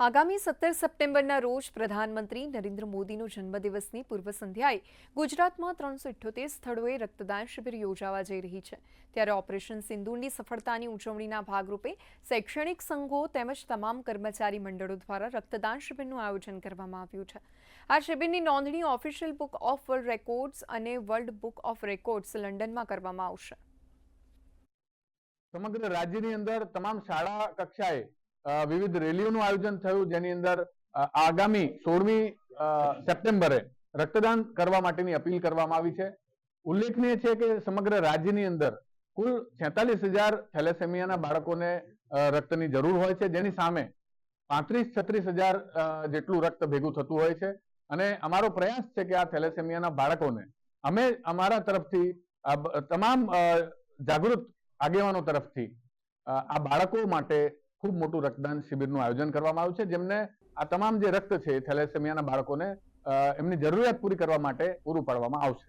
આગામી સત્તર સપ્ટેમ્બરના રોજ પ્રધાનમંત્રી નરેન્દ્ર મોદીનો જન્મદિવસની પૂર્વ સંધ્યાએ ગુજરાતમાં ત્રણસો ઇઠ્યોતેર સ્થળોએ રક્તદાન શિબિર યોજાવા જઈ રહી છે. ત્યારે ઓપરેશન સિંદુરની સફળતાની ઉજવણીના ભાગરૂપે શૈક્ષણિક સંઘો તેમજ તમામ કર્મચારી મંડળો દ્વારા રક્તદાન શિબિરનું આયોજન કરવામાં આવ્યું છે. આ શિબિરની નોંધણી official book of world records અને વર્લ્ડ બુક ઓફ રેકોર્ડ્સ લંડનમાં કરવામાં આવશે. સમગ્ર રાજ્યની અંદર તમામ શાળા કક્ષાએ વિવિધ રેલીઓનું આયોજન થયું, જેની અંદર આગામી સોળમી સપ્ટેમ્બરે રક્તદાન કરવા માટેની અપીલ કરવામાં આવી છે. ઉલ્લેખનીય છે કે સમગ્ર રાજ્યની અંદર કુલ છેતાલીસ હજાર થેલેસેમિયાના બાળકોને રક્તની જરૂર હોય છે, જેની સામે પાંત્રીસ છત્રીસ હજાર જેટલું રક્ત ભેગું થતું હોય છે. અને અમારો પ્રયાસ છે કે આ થેલેસેમિયાના બાળકોને અમે અમારા તરફથી તમામ જાગૃત આગેવાનો તરફથી આ બાળકો માટે ખૂબ મોટું રક્તદાન શિબિરનું આયોજન કરવામાં આવ્યું છે, જેમને આ તમામ જે રક્ત છે થેલેસેમિયાના બાળકોને એમની જરૂરિયાત પૂરી કરવા માટે પૂરું પાડવામાં આવશે.